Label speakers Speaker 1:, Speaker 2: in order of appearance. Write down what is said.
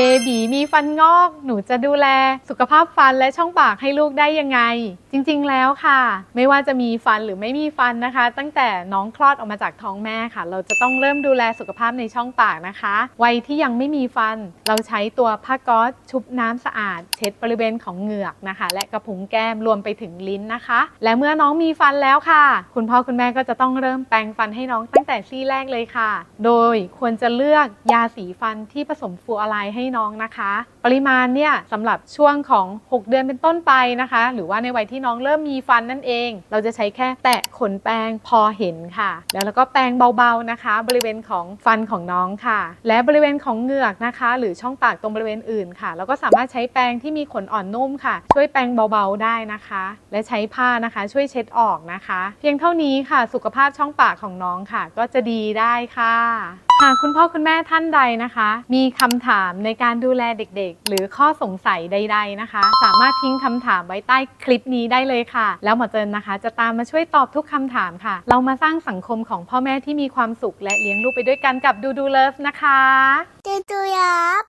Speaker 1: เบบีมีฟันงอก หนูจะดูแลสุขภาพฟันและช่องปากให้ลูกได้ยังไง จริงๆแล้วค่ะ ไม่ว่าจะมีฟันหรือไม่มีฟันนะคะ ตั้งแต่น้องคลอดออกมาจากท้องแม่ค่ะ เราจะต้องเริ่มดูแลสุขภาพในช่องปากนะคะวัยที่ยังไม่มีฟัน เราใช้ตัวผ้าก๊อซชุบน้ำสะอาด เช็ดบริเวณของเหงือกนะคะ และกระพุ้งแก้มรวมไปถึงลิ้นนะคะ และเมื่อน้องมีฟันแล้วค่ะ คุณพ่อคุณแม่ก็จะต้องเริ่มแปรงฟันให้น้องตั้งแต่ซี่แรกเลยค่ะ โดยควรจะเลือกยาสีฟันที่ผสมฟลูออไรด์ให้น้องนะคะ ปริมาณเนี่ยสำหรับช่วงของ 6 เดือนเป็นต้นไปนะคะ หรือว่าในวัยที่น้องเริ่มมีฟันนั่นเอง เราจะใช้แค่แตะขนแปรงพอเห็นค่ะ แล้วเราก็แปรงเบาๆนะคะ บริเวณของฟันของน้องค่ะ และบริเวณของเหงือกนะคะ หรือช่องปากตรงบริเวณอื่นค่ะแล้วก็สามารถใช้แปรงที่มีขนอ่อนนุ่มค่ะ ช่วยแปรงเบาๆได้นะคะ และใช้ผ้านะคะ ช่วยเช็ดออกนะคะ เพียงเท่านี้ค่ะ สุขภาพช่องปากของน้องค่ะ ก็จะดีได้ค่ะ หากคุณพ่อคุณแม่ท่านใดนะคะ มีคำถามในการดูแลเด็กๆ หรือข้อสงสัยใด ๆนะคะ สามารถทิ้งคำถามไว้ใต้คลิปนี้ได้เลยค่ะ แล้วหมอเจินนะคะ จะตามมาช่วยตอบทุกคำถามค่ะ เรามาสร้างสังคมของพ่อแม่ที่มีความสุขและเลี้ยงลูกไปด้วยกันกับดูดูเลิฟนะคะ
Speaker 2: ดูดูยับ